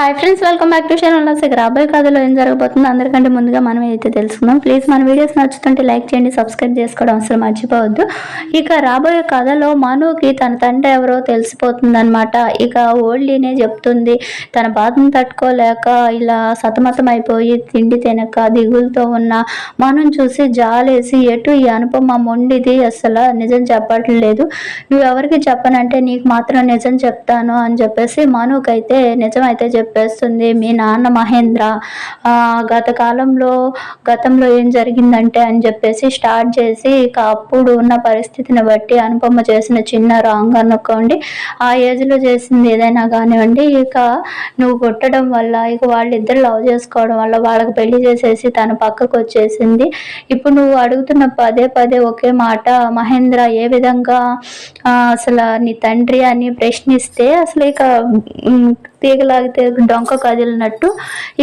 Hi friends welcome back to channel ఇక రాబోయే కథలో ఏం జరగబోతుందో అందరికంటే ముందుగా మనం ఏదైతే తెలుసుకుందాం ప్లీజ్ మన వీడియోస్ నచ్చుతుంటే లైక్ చేయండి సబ్స్క్రైబ్ చేసుకోవడం అసలు మర్చిపోవద్దు. ఇక రాబోయే కథలో మనుకి తన తండ్రి ఎవరో తెలిసిపోతుందనమాట ఇక ఓల్డీనే చెప్తుంది తన బాధను తట్టుకోలేక ఇలా సతమతం అయిపోయి తిండి తినక దిగులతో ఉన్న మనం చూసి జాలేసి ఎటు ఈ అనుపమ మొండిది అసలు నిజం చెప్పట్లేదు నువ్వెవరికి చెప్పనంటే నీకు మాత్రం నిజం చెప్తాను అని చెప్పేసి మనుకైతే నిజం అయితే చెప్పేస్తుంది మీ నాన్న మహేంద్ర గత కాలంలో గతంలో ఏం జరిగిందంటే అని చెప్పేసి స్టార్ట్ చేసి ఇక అప్పుడు ఉన్న పరిస్థితిని బట్టి అనుపమ చేసిన చిన్న రాంగ్ అనుకోండి. ఆ ఏజ్లో చేసింది ఏదైనా కానివ్వండి ఇక నువ్వు కొట్టడం వల్ల ఇక వాళ్ళిద్దరు లవ్ చేసుకోవడం వల్ల వాళ్ళకి పెళ్ళి చేసేసి తన పక్కకు వచ్చేసింది. ఇప్పుడు నువ్వు అడుగుతున్న పదే పదే ఒకే మాట మహేంద్ర ఏ విధంగా అసలు నీ తండ్రి అని ప్రశ్నిస్తే అసలు ఇక తీగలాగితే డొంక కదిలినట్టు.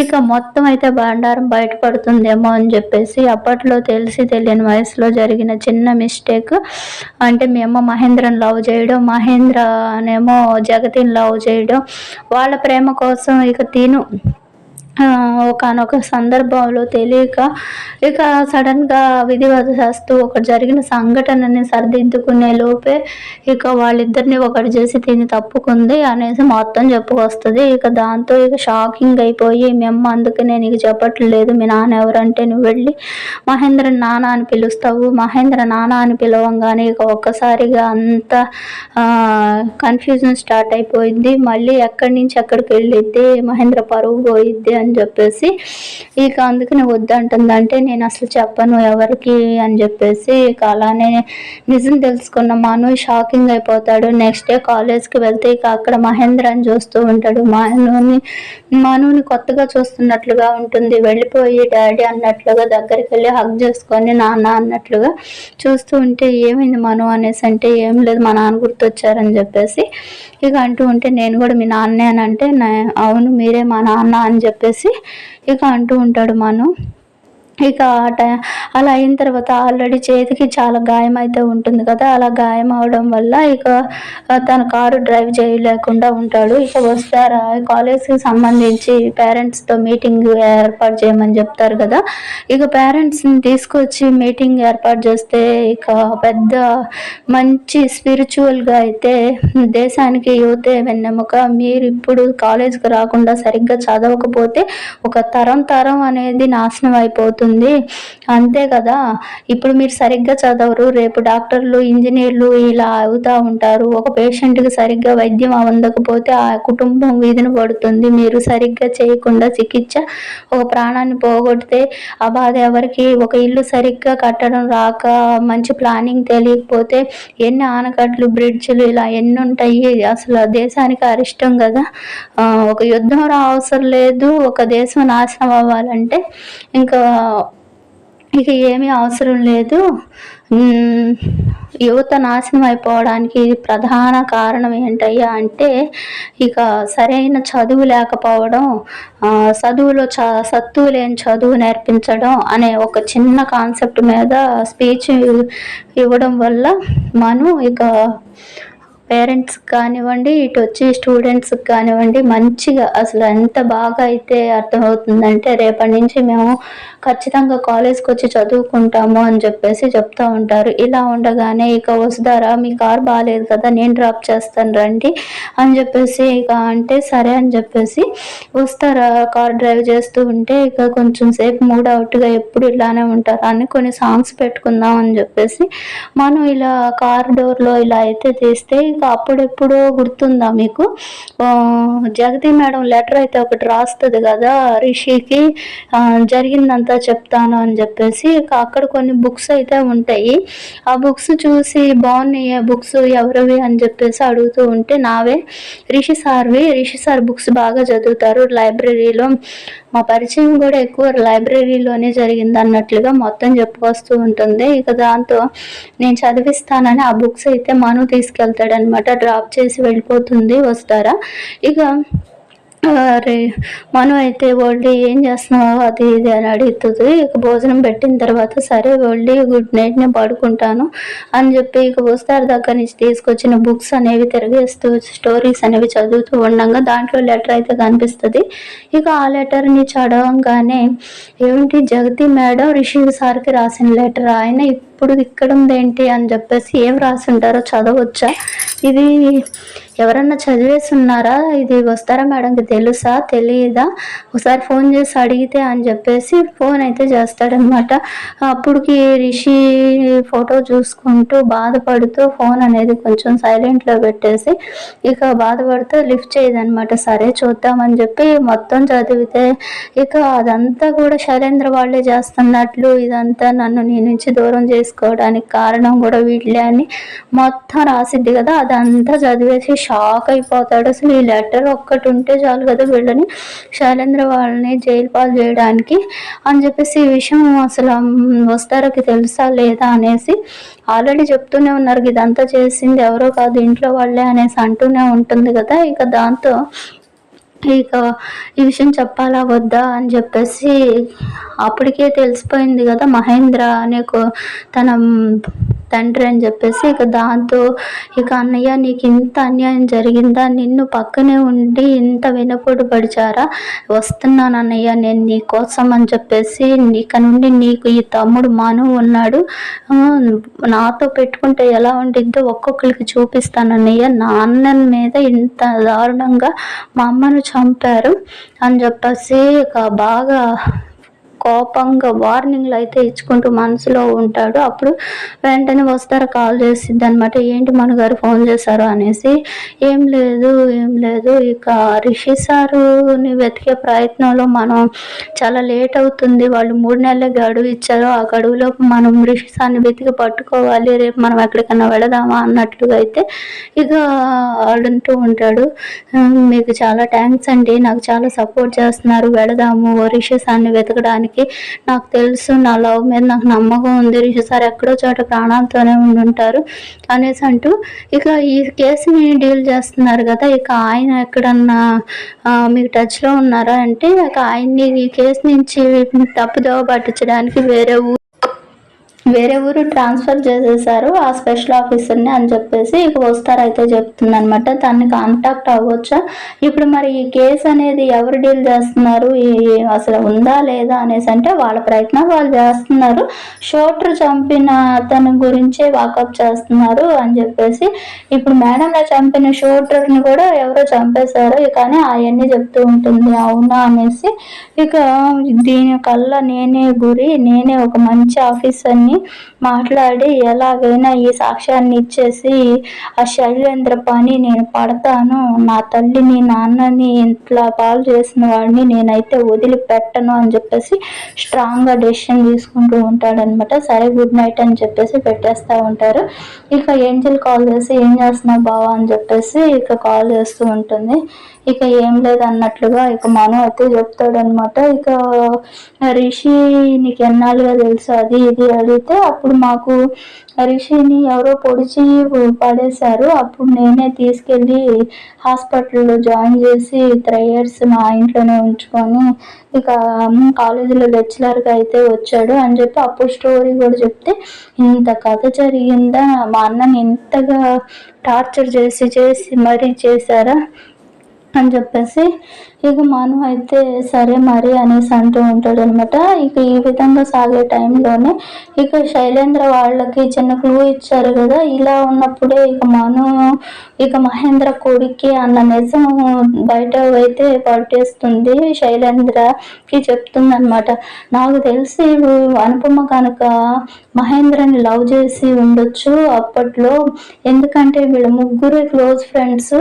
ఇక మొత్తం అయితే బండారం బయటపడుతుందేమో అని చెప్పేసి అప్పట్లో తెలిసి తెలియని వయసులో జరిగిన చిన్న మిస్టేక్ అంటే మేమో మహేంద్రని లవ్ చేయడం మహేంద్ర అనేమో జగతిని లవ్ చేయడం. వాళ్ళ ప్రేమ కోసం ఇక తిను. ఒకనొక సందర్భంలో తెలియక ఇక సడన్గా విధివశాస్తూ ఒకటి జరిగిన సంఘటనని సరిదిద్దుకునే లోపే ఇక వాళ్ళిద్దరిని ఒకటి చేసి తిని తప్పుకుంది అనేసి మొత్తం చెప్పుకొస్తుంది. ఇక దాంతో ఇక షాకింగ్ అయిపోయి మేము అందుకనే నీకు చెప్పట్లేదు మీ నాన్న ఎవరంటే నువ్వు వెళ్ళి మహేంద్ర నాన్న అని పిలుస్తావు. మహేంద్ర నాన్న అని పిలవంగానే ఇక ఒక్కసారిగా అంత కన్ఫ్యూజన్ స్టార్ట్ అయిపోయింది. మళ్ళీ ఎక్కడి నుంచి ఎక్కడికి వెళ్ళిద్ది? మహేంద్ర పరువు పోయిద్ది అని అని చెప్పేసి ఇక అందుకని వద్దంటుంది అంటే నేను అసలు చెప్పను ఎవరికి అని చెప్పేసి ఇక అలానే నిజం తెలుసుకున్న మాను షాకింగ్ అయిపోతాడు. నెక్స్ట్ డే కాలేజ్కి వెళ్తే ఇక అక్కడ మహేంద్ర అని చూస్తూ ఉంటాడు. మానుని మనుని కొత్తగా చూస్తున్నట్లుగా ఉంటుంది. వెళ్ళిపోయి డాడీ అన్నట్లుగా దగ్గరికి వెళ్ళి హగ్ చేసుకొని నాన్న అన్నట్లుగా చూస్తూ ఉంటే ఏమైంది మను అనేసి అంటే ఏం లేదు మా నాన్న గుర్తొచ్చారని చెప్పేసి. ఇక అంటూ ఉంటే నేను కూడా మీ నాన్నే అని అంటే అవును మీరే మా నాన్న అని చెప్పేసి ఇక అంటూ ఉంటాడు మను. ఇక ఆ టై అలా అయిన తర్వాత ఆల్రెడీ చేతికి చాలా గాయం అయితే ఉంటుంది కదా అలా గాయం అవడం వల్ల ఇక తన కారు డ్రైవ్ చేయలేకుండా ఉంటాడు. ఇక వస్తారా? కాలేజ్కి సంబంధించి పేరెంట్స్తో మీటింగ్ ఏర్పాటు చేయమని చెప్తారు కదా. ఇక పేరెంట్స్ని తీసుకొచ్చి మీటింగ్ ఏర్పాటు చేస్తే ఇక పెద్ద మంచి స్పిరిచువల్గా అయితే దేశానికి యువతే వెన్నెముక. మీరు ఇప్పుడు కాలేజ్కి రాకుండా సరిగ్గా చదవకపోతే ఒక తరం తరం అనేది నాశనం అయిపోతుంది. అంతే కదా? ఇప్పుడు మీరు సరిగ్గా చదవరు. రేపు డాక్టర్లు ఇంజనీర్లు ఇలా అవుతూ ఉంటారు. ఒక పేషెంట్కి సరిగ్గా వైద్యం అందకపోతే ఆ కుటుంబం వీధిన పడుతుంది. మీరు సరిగ్గా చేయకుండా చికిత్స ఒక ప్రాణాన్ని పోగొడితే ఆ బాధ ఎవరికి? ఒక ఇల్లు సరిగ్గా కట్టడం రాక మంచి ప్లానింగ్ తెలియకపోతే ఎన్ని ఆనకట్లు బ్రిడ్జ్లు ఇలా ఎన్ని ఉంటాయి? అసలు దేశానికి అరిష్టం కదా? ఒక యుద్ధం రా అవసరం లేదు. ఒక దేశం నాశనం అవ్వాలంటే ఇంకా ఇక ఏమీ అవసరం లేదు. యువత నాశనం అయిపోవడానికి ప్రధాన కారణం ఏంటయ్యా అంటే ఇక సరైన చదువు లేకపోవడం చదువులో చ సత్తువు లేని చదువు నేర్పించడం అనే ఒక చిన్న కాన్సెప్ట్ మీద స్పీచ్ ఇవ్వడం వల్ల మనం ఇక పేరెంట్స్కి కానివ్వండి ఇటు వచ్చి స్టూడెంట్స్కి కానివ్వండి మంచిగా అసలు ఎంత బాగా అయితే అర్థమవుతుందంటే రేపటి నుంచి మేము ఖచ్చితంగా కాలేజ్కి వచ్చి చదువుకుంటాము అని చెప్పేసి చెప్తూ ఉంటారు. ఇలా ఉండగానే ఇక వస్తారా మీ కార్ బాగాలేదు కదా నేను డ్రాప్ చేస్తాను రండి అని చెప్పేసి ఇక అంటే సరే అని చెప్పేసి వస్తారా కార్ డ్రైవ్ చేస్తూ ఉంటే ఇక కొంచెం సేపు మూడ్ అవుట్గా ఎప్పుడు ఇలానే ఉంటారు అని కొన్ని సాంగ్స్ పెట్టుకుందాం అని చెప్పేసి మనం ఇలా కార్ డోర్లో ఇలా అయితే తీస్తే ఇంకా అప్పుడెప్పుడో గుర్తుందా మీకు? జగతి మేడం లెటర్ అయితే ఒకటి రాస్తుంది కదా రిషికి జరిగిందంతా చెప్తాను అని చెప్పేసి అక్కడ కొన్ని బుక్స్ అయితే ఉంటాయి. ఆ బుక్స్ చూసి బాగున్నాయి ఆ బుక్స్ ఎవరివి అని చెప్పేసి అడుగుతూ ఉంటే నావే. రిషి సార్వి రిషి సార్ బుక్స్ బాగా చదువుతారు లైబ్రరీలో. మా పరిచయం కూడా ఎక్కువ లైబ్రరీలోనే జరిగింది అన్నట్లుగా మొత్తం చెప్పుకొస్తూ ఉంటుంది. ఇక దాంతో నేను చదివిస్తానని ఆ బుక్స్ అయితే మను తీసుకెళ్తాడనమాట డ్రాప్ చేసి వెళ్ళిపోతుంది వస్తారా? ఇక అరే మను అయితే ఓల్డీ ఏం చేస్తున్నావు? అది ఇది అని అడుగుతుంది. ఇక భోజనం పెట్టిన తర్వాత సరే ఓల్డీ గుడ్ నైట్ నేను పడుకుంటాను అని చెప్పి ఇక వస్తారు దగ్గర నుంచి తీసుకొచ్చిన బుక్స్ అనేవి తిరిగేస్తూ స్టోరీస్ అనేవి చదువుతూ ఉండగా దాంట్లో లెటర్ అయితే కనిపిస్తుంది. ఇక ఆ లెటర్ని చదవంగానే ఏమిటి జగతి మేడం రిషి సార్కి రాసిన లెటర్? ఆయన ఇప్పుడు ఇక్కడ ఉందేంటి అని చెప్పేసి ఏం రాసి ఉంటారో చదవచ్చా? ఇది ఎవరన్నా చదివేసి ఉన్నారా ఇది వస్తారా మేడంకి తెలుసా? తెలియదా ఒకసారి ఫోన్ చేసి అడిగితే అని చెప్పేసి ఫోన్ అయితే చేస్తాడనమాట. అప్పటికి రిషి ఫోటో చూసుకుంటూ బాధపడుతూ ఫోన్ అనేది కొంచెం సైలెంట్లో పెట్టేసి ఇక బాధపడుతూ లిఫ్ట్ చేయదనమాట. సరే చూద్దామని చెప్పి మొత్తం చదివితే ఇక అదంతా కూడా శైలేంద్ర వాళ్ళే చేస్తున్నట్లు ఇదంతా నన్ను నీ నుంచి దూరం చేసుకోవడానికి కారణం కూడా వీళ్ళే అని మొత్తం రాసిద్ది కదా. అదంతా చదివేసి షాక్ అయిపోతాడు. అసలు ఈ లెటర్ ఒక్కటి ఉంటే చాలు కదా వీళ్ళని శైలేంద్ర వాళ్ళని జైలు పాలు చేయడానికి అని చెప్పేసి ఈ విషయం అసలు వస్తారకి తెలుసా లేదా అనేసి ఆల్రెడీ చెప్తూనే ఉన్నారు. ఇదంతా చేసింది ఎవరో కాదు ఇంట్లో వాళ్ళే అనేసి అంటూనే ఉంటుంది కదా. ఇక దాంతో ఇక ఈ విషయం చెప్పాలా వద్దా అని చెప్పేసి అప్పటికే తెలిసిపోయింది కదా మహేంద్ర అనే తన తండ్రి అని చెప్పేసి ఇక దాంతో ఇక అన్నయ్య నీకు ఇంత అన్యాయం జరిగిందా? నిన్ను పక్కనే ఉండి ఇంత వెనపొడు పడిచారా వస్తున్నాను అన్నయ్య నేను నీ కోసం అని చెప్పేసి ఇక నుండి నీకు ఈ తమ్ముడు మాను ఉన్నాడు. నాతో పెట్టుకుంటే ఎలా ఉండిద్దో ఒక్కొక్కరికి చూపిస్తాను అన్నయ్య. నా అన్న మీద ఇంత దారుణంగా మా అమ్మను చంపారు అని చెప్పేసి ఇక బాగా కోపంగా వార్నింగ్లు అయితే ఇచ్చుకుంటూ మనసులో ఉంటాడు. అప్పుడు వెంటనే వస్తారు కాల్ చేసిద్ది అనమాట ఏంటి మన గారు ఫోన్ చేశారు? అనేసి. ఏం లేదు ఏం లేదు. ఇక రిషి సారుని వెతికే ప్రయత్నంలో మనం చాలా లేట్ అవుతుంది. వాళ్ళు మూడు నెలల గడువు ఇచ్చారు. ఆ గడువులో మనం రిషి సార్ని వెతికి పట్టుకోవాలి. రేపు మనం ఎక్కడికైనా వెళదామా? అన్నట్లుగా అయితే ఇక ఆడుంటూ ఉంటాడు. మీకు చాలా థ్యాంక్స్ అండి. నాకు చాలా సపోర్ట్ చేస్తున్నారు. వెళదాము. రిషి సార్ని వెతకడానికి చేయడానికి నాకు తెలుసు నా లవ్ మీద నాకు నమ్మకం ఉంది. రిషి సార్ ఎక్కడో చోట ప్రాణాలతోనే ఉండుంటారు అనేసి అంటూ ఇక ఈ కేసుని డీల్ చేస్తున్నారు కదా ఇక ఆయన ఎక్కడన్నా మీకు టచ్లో ఉన్నారా అంటే ఇక ఆయన్ని ఈ కేసు నుంచి తప్పుదోవ పట్టించడానికి వేరే ఊరు వేరే ఊరు ట్రాన్స్ఫర్ చేసేసారు ఆ స్పెషల్ ఆఫీసర్ని అని చెప్పేసి ఇక వస్తారైతే చెప్తుందనమాట దాన్ని కాంటాక్ట్ అవ్వచ్చా? ఇప్పుడు మరి ఈ కేసు అనేది ఎవరు డీల్ చేస్తున్నారు? ఈ అసలు ఉందా లేదా అనేసి అంటే వాళ్ళ ప్రయత్నం వాళ్ళు చేస్తున్నారు. షోటర్ చంపిన అతని గురించే వాకప్ చేస్తున్నారు అని చెప్పేసి ఇప్పుడు మేడం చంపిన షోటర్ని కూడా ఎవరో చంపేశారు. కానీ అవన్నీ చెప్తూ ఉంటుంది. అవునా అనేసి ఇక దీని కల్లా నేనే గురి నేనే ఒక మంచి ఆఫీసర్ని మాట్లాడి ఎలాగైనా ఈ సాక్ష్యాన్ని ఇచ్చేసి ఆ శైలేంద్ర పని నేను పడతాను. నా తల్లిని నాన్నని ఇంట్లో పాలు చేసిన వాడిని నేనైతే వదిలిపెట్టను అని చెప్పేసి స్ట్రాంగ్గా డెసిషన్ తీసుకుంటూ ఉంటాడనమాట సరే గుడ్ నైట్ అని చెప్పేసి పెట్టేస్తూ ఉంటారు. ఇక ఏంజల్ కాల్ చేసి ఏం చేస్తున్నావు బావా? అని చెప్పేసి ఇక కాల్ చేస్తూ ఉంటుంది. ఇక ఏం లేదు అన్నట్లుగా ఇక మనం అయితే చెప్తాడనమాట ఇక రిషి నీకు ఎన్నాళ్ళుగా తెలుసు? అది ఇది అది అడిగితే అప్పుడు మాకు రిషిని ఎవరో పొడిచి పడేశారు. అప్పుడు నేనే తీసుకెళ్ళి హాస్పిటల్లో జాయిన్ చేసి త్రీ ఇయర్స్ మా ఇంట్లోనే ఉంచుకొని ఇక కాలేజీలో లెక్చరర్గా అయితే వచ్చాడు అని చెప్పి అప్పుడు స్టోరీ కూడా చెప్తే ఇంత కథ జరిగిందా? మా అన్నని ఇంతగా టార్చర్ చేసి చేసి మరీ చేశారా? అని చెప్పేసి ఇక మనం అయితే సరే మరి అనేసి అంటూ ఉంటాడు అనమాట ఇక ఈ విధంగా సాగే టైంలోనే ఇక శైలేంద్ర వాళ్ళకి చిన్న క్లూ ఇచ్చారు కదా. ఇలా ఉన్నప్పుడే ఇక మను ఇక మహేంద్ర కొడుక్కి అన్న నిజం బయట అయితే పట్టేస్తుంది. శైలేంద్రకి చెప్తుంది అనమాట నాకు తెలిసి అనుపమ కనుక మహేంద్రని లవ్ చేసి ఉండొచ్చు అప్పట్లో. ఎందుకంటే వీళ్ళ ముగ్గురు క్లోజ్ ఫ్రెండ్స్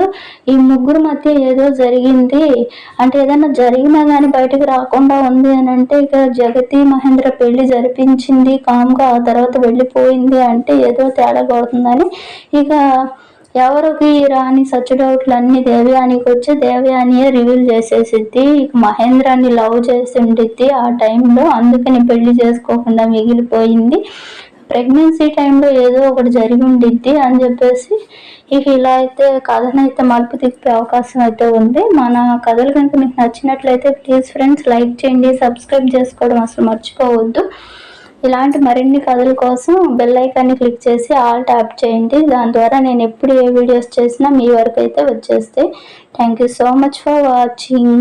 ఈ ముగ్గురు మధ్య ఏదో జరిగింది. అంటే ఏదైనా జరిగినా కానీ బయటకు రాకుండా ఉంది అని అంటే ఇక జగతి మహేంద్ర పెళ్ళి జరిపించింది కామ్గా ఆ తర్వాత వెళ్ళిపోయింది అంటే ఏదో తేడా కొడుతుందని. ఇక ఎవరికి రాని సచ్ డౌట్లు అన్ని దేవయానికి వచ్చి దేవయానియే రివీల్ చేసేసిద్ది. ఇక మహేంద్రాన్ని లవ్ చేసి ఉండిద్ది ఆ టైంలో అందుకని పెళ్ళి చేసుకోకుండా మిగిలిపోయింది. ప్రెగ్నెన్సీ టైంలో ఏదో ఒకటి జరిగి ఉండిద్ది అని చెప్పేసి ఇక ఇలా అయితే కథను అయితే మలుపు తిప్పే అవకాశం అయితే ఉంది. మన కథలు కనుక మీకు నచ్చినట్లయితే ప్లీజ్ ఫ్రెండ్స్ లైక్ చేయండి సబ్స్క్రైబ్ చేసుకోవడం అసలు మర్చిపోవద్దు. ఇలాంటి మరిన్ని కథల కోసం బెల్ ఐకాన్ని క్లిక్ చేసి ఆల్ ట్యాప్ చేయండి. దాని ద్వారా నేను ఎప్పుడు ఏ వీడియోస్ చేసినా మీ వరకు అయితే వచ్చేస్తాయి. Thank you so much for watching.